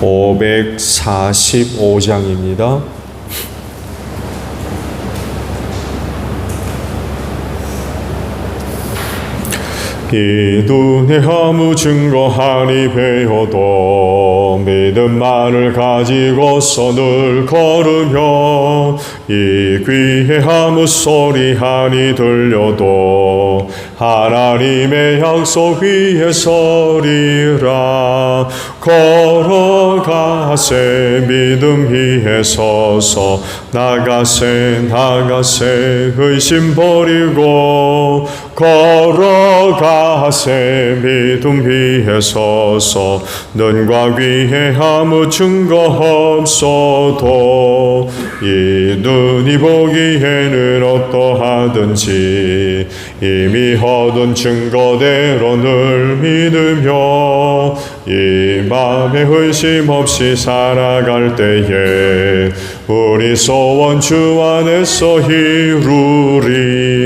(545장입니다) 이 눈에 아무 증거하니 배워도 믿음만을 가지고서 늘 걸으며 이 귀에 아무 소리 하니 들려도 하나님의 약속 위에 서리라. 걸어가세 믿음 위에 서서 나가세 나가세 의심 버리고 걸어가세 믿음 위에 서서 눈과 귀에 아무 증거 없어도 이 눈이 보기에는 어떠하든지 이미 얻은 증거대로 늘 믿으며 이 맘에 의심 없이 살아갈 때에 우리 소원 주 안에서 이루리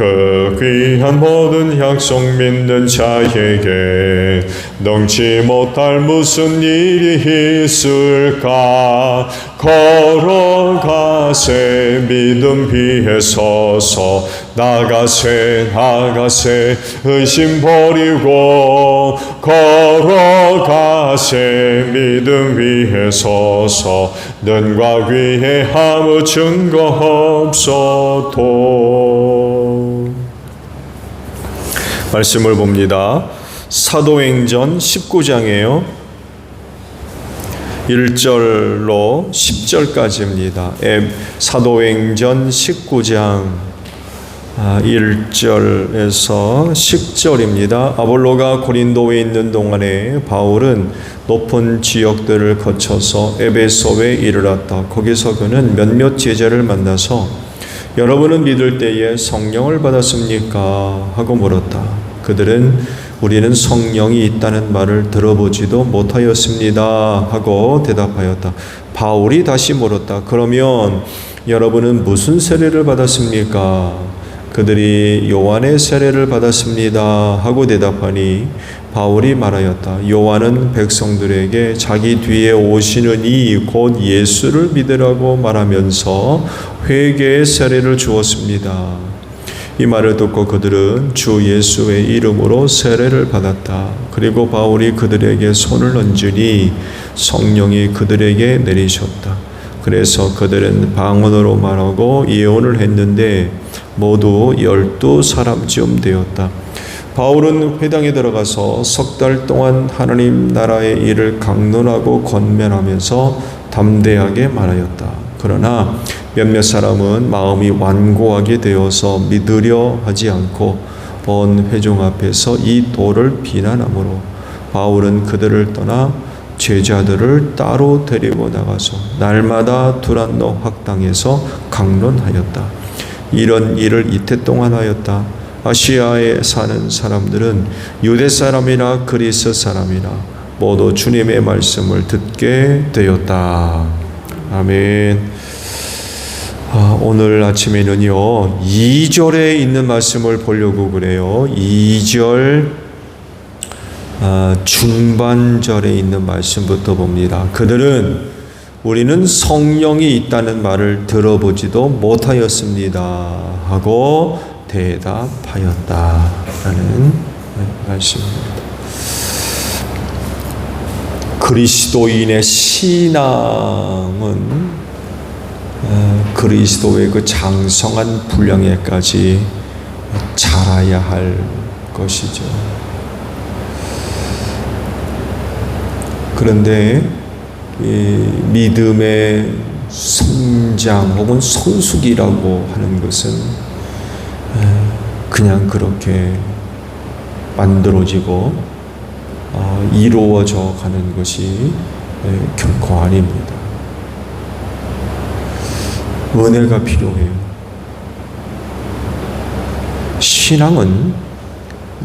그 귀한 모든 약속 믿는 자에게 넘지 못할 무슨 일이 있을까? 걸어가세 믿음 위에 서서 나가세 나가세 의심 버리고 걸어가세 믿음 위에 서서 눈과 귀에 아무 증거 없어도 말씀을 봅니다. 사도행전 19장이에요. 1절로 10절까지입니다. 사도행전 19장 1절에서 10절입니다. 아볼로가 고린도에 있는 동안에 바울은 높은 지역들을 거쳐서 에베소에 이르렀다. 거기서 그는 몇몇 제자를 만나서 여러분은 믿을 때에 성령을 받았습니까? 하고 물었다. 그들은 우리는 성령이 있다는 말을 들어보지도 못하였습니다. 하고 대답하였다. 바울이 다시 물었다. 그러면 여러분은 무슨 세례를 받았습니까? 그들이 요한의 세례를 받았습니다. 하고 대답하니 바울이 말하였다. 요한은 백성들에게 자기 뒤에 오시는 이 곧 예수를 믿으라고 말하면서 회개의 세례를 주었습니다. 이 말을 듣고 그들은 주 예수의 이름으로 세례를 받았다. 그리고 바울이 그들에게 손을 얹으니 성령이 그들에게 내리셨다. 그래서 그들은 방언으로 말하고 예언을 했는데 모두 열두 사람쯤 되었다. 바울은 회당에 들어가서 석 달 동안 하나님 나라의 일을 강론하고 권면하면서 담대하게 말하였다. 그러나 몇몇 사람은 마음이 완고하게 되어서 믿으려 하지 않고 온 회중 앞에서 이 도를 비난하므로 바울은 그들을 떠나 제자들을 따로 데리고 나가서 날마다 두란노 학당에서 강론하였다. 이런 일을 이태 동안 하였다. 아시아에 사는 사람들은 유대 사람이나 그리스 사람이나 모두 주님의 말씀을 듣게 되었다. 아멘. 아, 오늘 아침에는요, 2절에 있는 말씀을 보려고 그래요. 2절 아, 중반절에 있는 말씀부터 봅니다. 그들은 우리는 성령이 있다는 말을 들어보지도 못하였습니다. 하고 대답하였다 라는 말씀입니다. 그리스도인의 신앙은 어, 그리스도의 그 장성한 분량에까지 자라야 할 것이죠. 그런데 믿음의 성장 혹은 성숙이라고 하는 것은 그냥 그렇게 만들어지고 어, 이루어져 가는 것이 결코 아닙니다. 은혜가 필요해요. 신앙은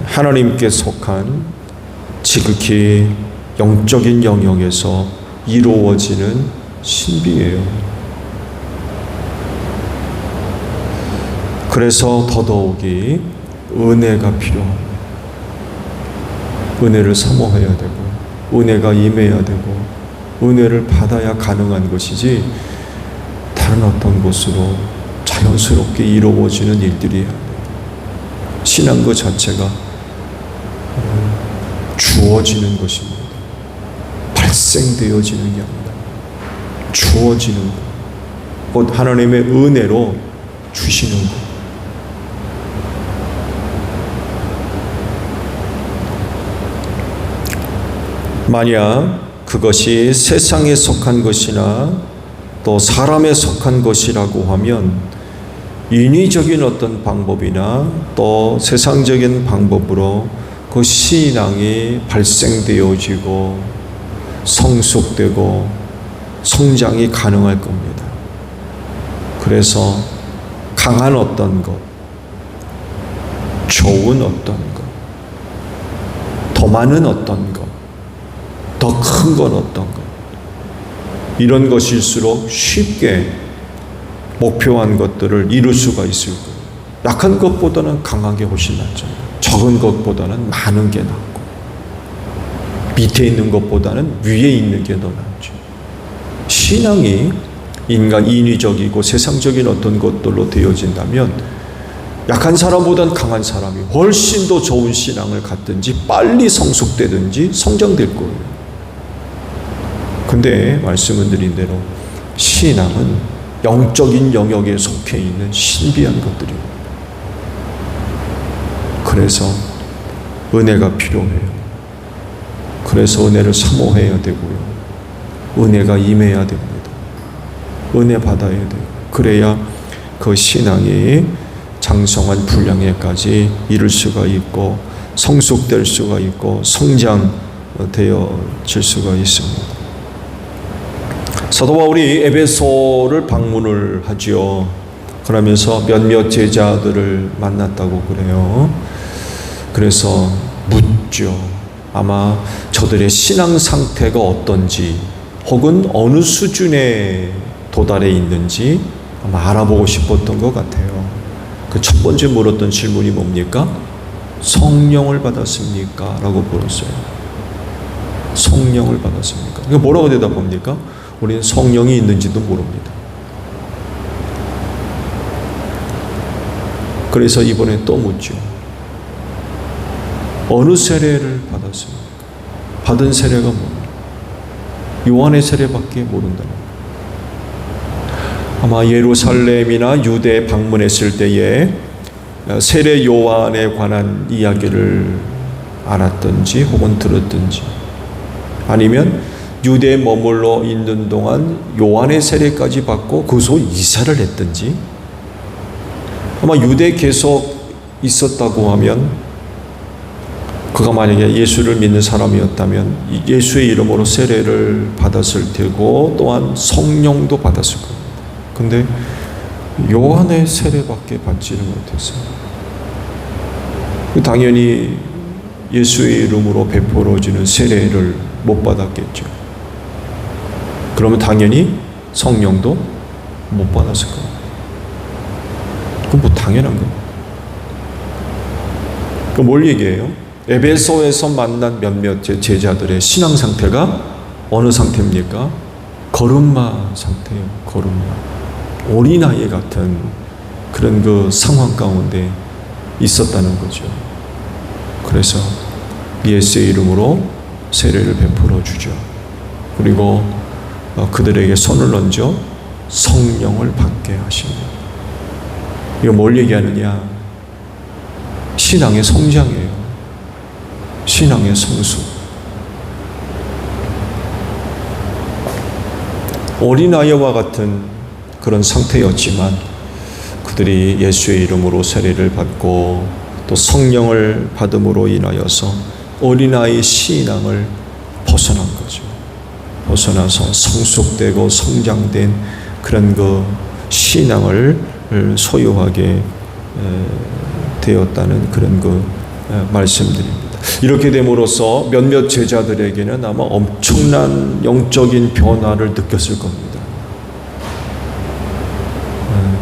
하나님께 속한 지극히 영적인 영역에서 이루어지는 신비예요. 그래서 더더욱이 은혜가 필요합니다. 은혜를 사모해야 되고, 은혜가 임해야 되고, 은혜를 받아야 가능한 것이지, 다른 어떤 곳으로 자연스럽게 이루어지는 일들이 신앙 그 자체가 주어지는 것입니다. 발생되어지는 게 아니라 주어지는 것. 곧 하나님의 은혜로 주시는 것. 만약 그것이 세상에 속한 것이나 또 사람에 속한 것이라고 하면 인위적인 어떤 방법이나 또 세상적인 방법으로 그 신앙이 발생되어지고 성숙되고 성장이 가능할 겁니다. 그래서 강한 어떤 것, 좋은 어떤 것, 더 많은 어떤 것, 더 큰 건 어떤 것, 이런 것일수록 쉽게 목표한 것들을 이룰 수가 있을 거예요. 약한 것보다는 강한 게 훨씬 낫죠. 적은 것보다는 많은 게 낫고, 밑에 있는 것보다는 위에 있는 게 더 낫죠. 신앙이 인간 인위적이고 세상적인 어떤 것들로 되어진다면 약한 사람보단 강한 사람이 훨씬 더 좋은 신앙을 갖든지 빨리 성숙되든지 성장될 거예요. 근데 말씀을 드린 대로 신앙은 영적인 영역에 속해 있는 신비한 것들입니다. 그래서 은혜가 필요해요. 그래서 은혜를 사모해야 되고요. 은혜가 임해야 됩니다. 은혜 받아야 돼요. 그래야 그 신앙이 장성한 분량에까지 이룰 수가 있고 성숙될 수가 있고 성장되어질 수가 있습니다. 사도 바울이 에베소를 방문을 하지요. 그러면서 몇몇 제자들을 만났다고 그래요. 그래서 묻죠. 아마 저들의 신앙 상태가 어떤지 혹은 어느 수준에 도달해 있는지 아마 알아보고 싶었던 것 같아요. 그 첫 번째 물었던 질문이 뭡니까? 성령을 받았습니까? 라고 물었어요. 성령을 받았습니까? 뭐라고 대답합니까? 우리는 성령이 있는지도 모릅니다. 그래서 이번에 또 묻죠. 어느 세례를 받았습니까? 받은 세례가 뭡니까? 요한의 세례밖에 모른다는 아마 예루살렘이나 유대 방문했을 때에 세례 요한에 관한 이야기를 알았든지 혹은 들었든지 아니면 유대에 머물러 있는 동안 요한의 세례까지 받고 그 소 이사를 했든지 아마 유대에 계속 있었다고 하면 그가 만약에 예수를 믿는 사람이었다면 예수의 이름으로 세례를 받았을 테고 또한 성령도 받았을 겁니다. 근데 요한의 세례밖에 받지를 못했어요. 당연히 예수의 이름으로 베풀어지는 세례를 못 받았겠죠. 그러면 당연히 성령도 못 받았을 겁니다. 그건 뭐 당연한 겁니다. 그뭘 얘기해요? 에베소에서 만난 몇몇 제자들의 신앙 상태가 어느 상태입니까? 걸음마 상태예요. 걸음마. 어린아이 같은 그런 그 상황 가운데 있었다는 거죠. 그래서 예수의 이름으로 세례를 베풀어 주죠. 그리고 어, 그들에게 손을 얹어 성령을 받게 하십니다. 이거 뭘 얘기하느냐? 신앙의 성장이에요. 신앙의 성수. 어린아이와 같은 그런 상태였지만 그들이 예수의 이름으로 세례를 받고 또 성령을 받음으로 인하여서 어린아이 신앙을 벗어난 거죠. 벗어나서 성숙되고 성장된 그런 그 신앙을 소유하게 되었다는 그런 그 말씀드립니다. 이렇게 됨으로써 몇몇 제자들에게는 아마 엄청난 영적인 변화를 느꼈을 겁니다.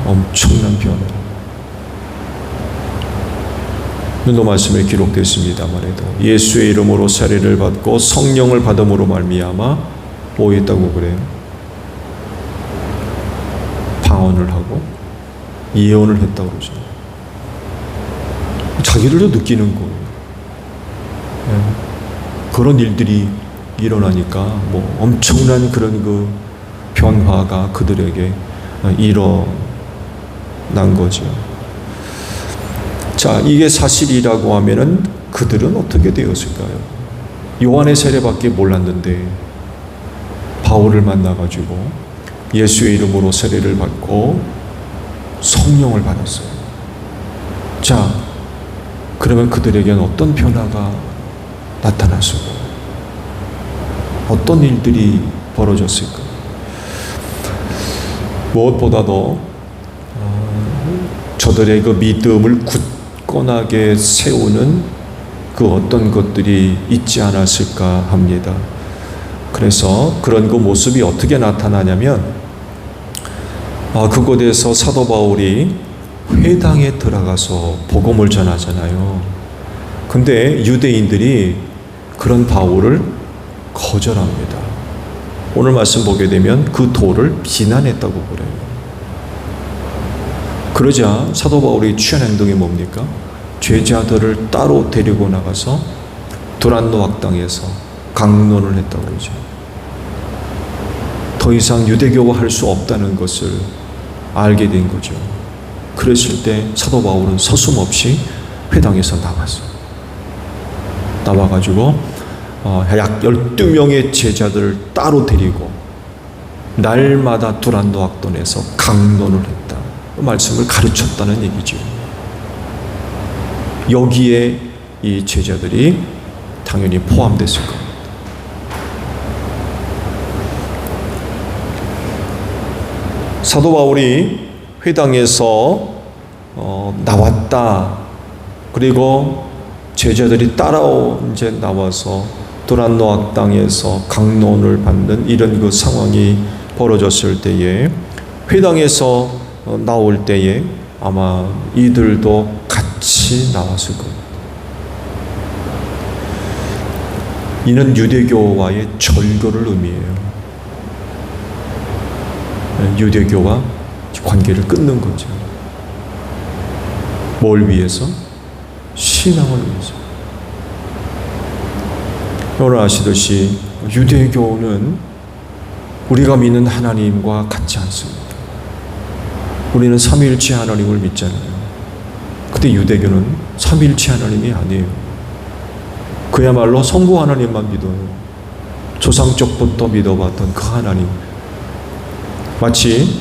엄청난 변화. 눈도 말씀에 기록됐습니다만 도 예수의 이름으로 세례를 받고 성령을 받음으로 말미암아 뭐 했다고 그래요? 방언을 하고 예언을 했다고 그러죠. 자기들도 느끼는 거예요. 예. 그런 일들이 일어나니까 뭐 엄청난 그런 그 변화가 그들에게 일어난 거죠. 자, 이게 사실이라고 하면은 그들은 어떻게 되었을까요? 요한의 세례밖에 몰랐는데 바울을 만나가지고 예수의 이름으로 세례를 받고 성령을 받았어요. 자, 그러면 그들에게는 어떤 변화가 나타났을까? 어떤 일들이 벌어졌을까? 무엇보다도 어, 저들의 그 믿음을 굳건하게 세우는 그 어떤 것들이 있지 않았을까 합니다. 그래서 그런 그 모습이 어떻게 나타나냐면 아, 그곳에서 사도 바울이 회당에 들어가서 복음을 전하잖아요. 근데 유대인들이 그런 바울을 거절합니다. 오늘 말씀 보게 되면 그 도를 비난했다고 그래요. 그러자 사도 바울이 취한 행동이 뭡니까? 죄자들을 따로 데리고 나가서 두란노 학당에서 강론을 했다고 그러죠. 더 이상 유대교화 할수 없다는 것을 알게 된 거죠. 그랬을 때 사도 바울은 서슴없이 회당에서 나왔어요. 나와가지고 어, 약 12명의 제자들을 따로 데리고 날마다 두란도 학돈에서 강론을 했다. 그 말씀을 가르쳤다는 얘기죠. 여기에 이 제자들이 당연히 포함됐을 겁니다. 사도 바울이 회당에서 어, 나왔다. 그리고 제자들이 따라오 이제 나와서 도란노 학당에서 강론을 받는 이런 그 상황이 벌어졌을 때에 회당에서 어, 나올 때에 아마 이들도 같이 나왔을 겁니다. 이는 유대교와의 절교를 의미해요. 유대교와 관계를 끊는 거죠. 뭘 위해서? 신앙을 위해서. 여러분 아시듯이 유대교는 우리가 믿는 하나님과 같지 않습니다. 우리는 삼위일체 하나님을 믿잖아요. 근데 유대교는 삼위일체 하나님이 아니에요. 그야말로 성부 하나님만 믿어요. 조상적부터 믿어봤던 그 하나님. 마치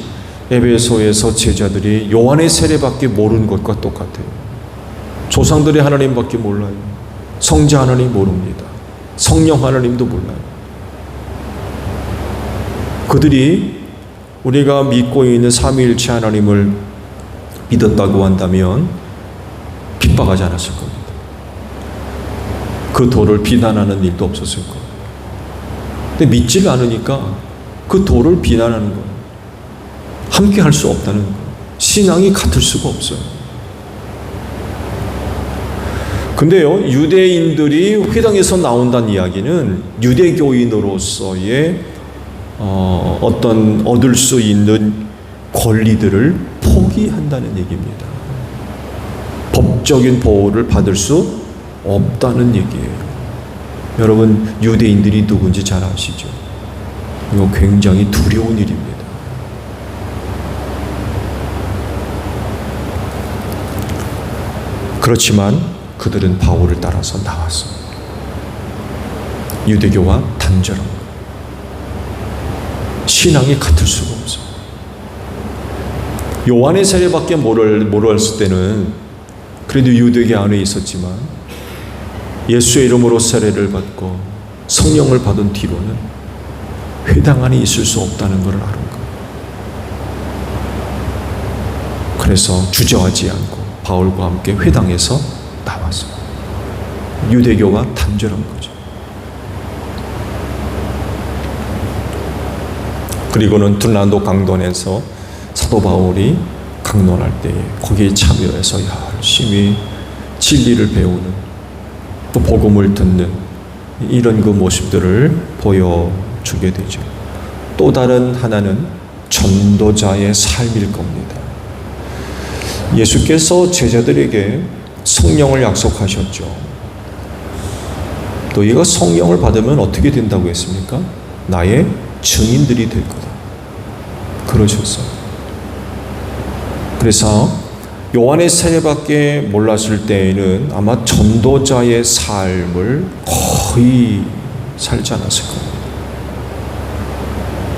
에베소에서 제자들이 요한의 세례밖에 모르는 것과 똑같아요. 조상들의 하나님밖에 몰라요. 성자 하나님 모릅니다. 성령 하나님도 몰라요. 그들이 우리가 믿고 있는 삼위일체 하나님을 믿었다고 한다면 핍박하지 않았을 겁니다. 그 돌을 비난하는 일도 없었을 거예요. 근데 믿지를 않으니까 그 돌을 비난하는 거예요. 함께 할 수 없다는 거예요. 신앙이 같을 수가 없어요. 근데요, 유대인들이 회당에서 나온다는 이야기는 유대교인으로서의 어, 어떤 얻을 수 있는 권리들을 포기한다는 얘기입니다. 법적인 보호를 받을 수 없다는 얘기예요. 여러분, 유대인들이 누군지 잘 아시죠? 이거 굉장히 두려운 일입니다. 그렇지만 그들은 바울을 따라서 나왔어. 유대교와 단절한 거. 신앙이 같을 수가 없어. 요한의 세례밖에 모를 모르었을 때는 그래도 유대교 안에 있었지만 예수의 이름으로 세례를 받고 성령을 받은 뒤로는 회당 안에 있을 수 없다는 것을 아는 거예요. 그래서 주저하지 않고 바울과 함께 회당에서 나와서 유대교가 단절한 거죠. 그리고는 둔란도 강론에서 사도 바울이 강론할 때에 거기에 참여해서 열심히 진리를 배우는 또 복음을 듣는 이런 그 모습들을 보여주게 되죠. 또 다른 하나는 전도자의 삶일 겁니다. 예수께서 제자들에게 성령을 약속하셨죠. 너희가 성령을 받으면 어떻게 된다고 했습니까? 나의 증인들이 될 거다. 그러셨어요. 그래서 요한의 세례밖에 몰랐을 때에는 아마 전도자의 삶을 거의 살지 않았을 겁니다.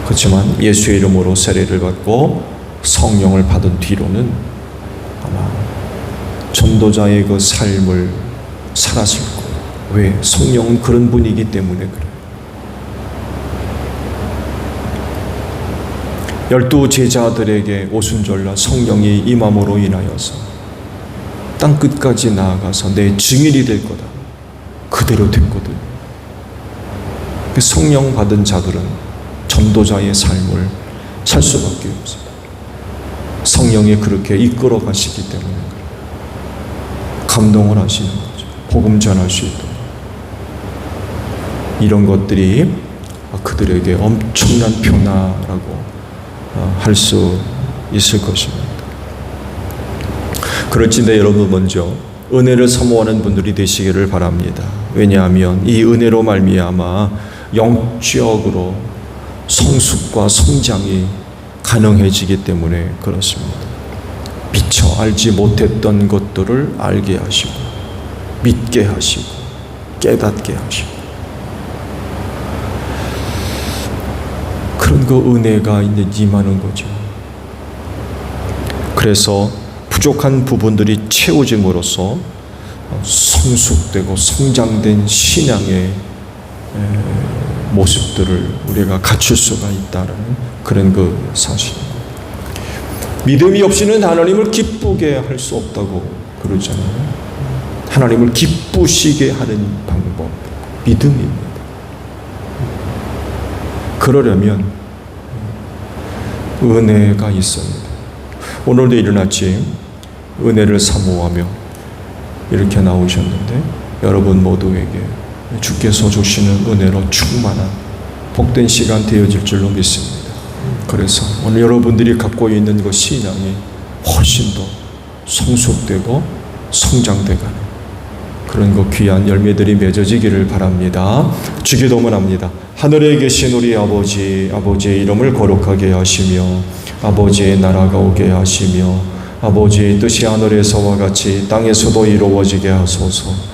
그렇지만 예수의 이름으로 세례를 받고 성령을 받은 뒤로는 아마 전도자의 그 삶을 살았을 거예요. 왜? 성령은 그런 분이기 때문에 그래요. 열두 제자들에게 오순절날 성령이 임함으로 인하여서 땅 끝까지 나아가서 내 증인이 될 거다. 그대로 됐거든. 그 성령 받은 자들은 전도자의 삶을 살 수밖에 없어요. 성령이 그렇게 이끌어 가시기 때문에. 감동을 하시는 거죠. 복음 전할 수 있도록. 이런 것들이 그들에게 엄청난 변화라고 어, 할수 있을 것입니다. 그렇지만 여러분 먼저 은혜를 사모하는 분들이 되시기를 바랍니다. 왜냐하면 이 은혜로 말미암아 영적으로 성숙과 성장이 가능해지기 때문에 그렇습니다. 미처 알지 못했던 것들을 알게 하시고 믿게 하시고 깨닫게 하시고 그런 그 은혜가 이제 임하는 거죠. 그래서 부족한 부분들이 채워짐으로써 성숙되고 성장된 신앙의 모습들을 우리가 갖출 수가 있다는 그런 그 사실입니다. 믿음이 없이는 하나님을 기쁘게 할 수 없다고 그러잖아요. 하나님을 기쁘시게 하는 방법, 믿음입니다. 그러려면 은혜가 있어야 돼요. 오늘도 이른 아침 은혜를 사모하며 이렇게 나오셨는데 여러분 모두에게 주께서 주시는 은혜로 충만한 복된 시간 되어질 줄로 믿습니다. 그래서 오늘 여러분들이 갖고 있는 그 신앙이 훨씬 더 성숙되고 성장돼가는 그런 그 귀한 열매들이 맺어지기를 바랍니다. 주기도문 합니다. 하늘에 계신 우리 아버지, 아버지의 이름을 거룩하게 하시며, 아버지의 나라가 오게 하시며, 아버지의 뜻이 하늘에서와 같이 땅에서도 이루어지게 하소서.